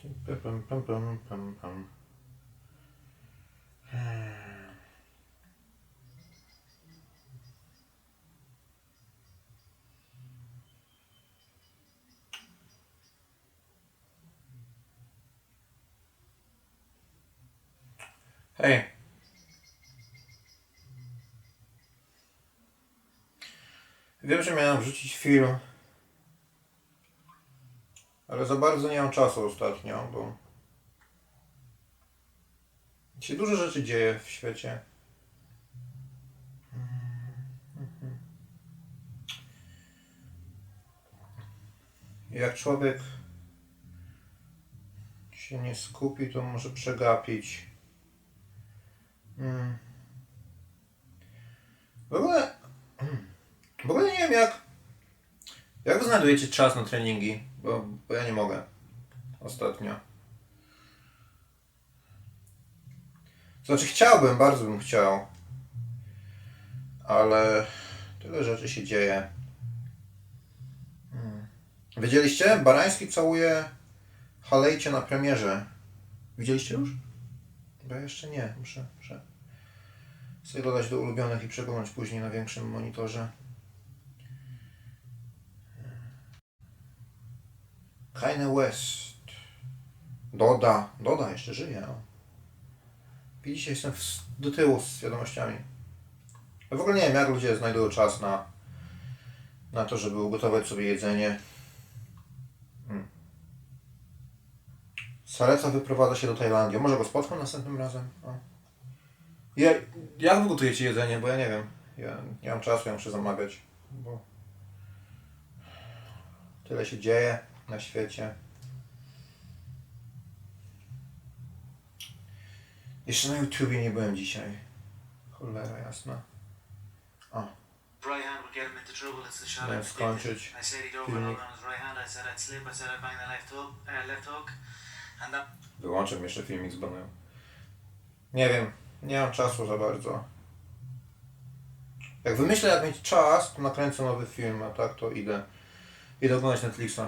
Pam, pam, pam, pam, pam. Hej. Wiem, że miałem wrzucić film, ale za bardzo nie mam czasu ostatnio, bo się dużo rzeczy dzieje w świecie. Jak człowiek się nie skupi, to może przegapić. Mm. W ogóle, w ogóle nie wiem jak, jak znajdujecie czas na treningi, bo, bo ja nie mogę ostatnio. Znaczy chciałbym, bardzo bym chciał, ale tyle rzeczy się dzieje. Hmm. Wiedzieliście? Barański całuje Halejcie na premierze. Widzieliście już? Bo ja jeszcze nie. Muszę, muszę sobie dodać do ulubionych i przeglądać później na większym monitorze. Kanye West. Doda. Doda jeszcze żyje. Widzicie, jestem w, do tyłu z wiadomościami. Ja w ogóle nie wiem, jak ludzie znajdują czas na, na to, żeby ugotować sobie jedzenie. Hmm. Sareca wyprowadza się do Tajlandii. Może go spotkam następnym razem. O. Ja, jak gotujecie jedzenie? Bo ja nie wiem. Ja nie mam czasu, ja muszę zamawiać. Bo tyle się dzieje na świecie. Jeszcze na YouTubie nie byłem dzisiaj. Cholera jasna. O, hand would get him into trouble. It's the shot Miałem skończyć I said he'd filmik. overload on his right hand. I said I'd slip. I said I'd bang the left hook. Uh, left hook. And that jeszcze filmik z banem. Nie wiem, nie mam czasu za bardzo. Jak wymyślę jak mieć czas, to nakręcę nowy film, a tak to idę. Idę oglądać Netflixa.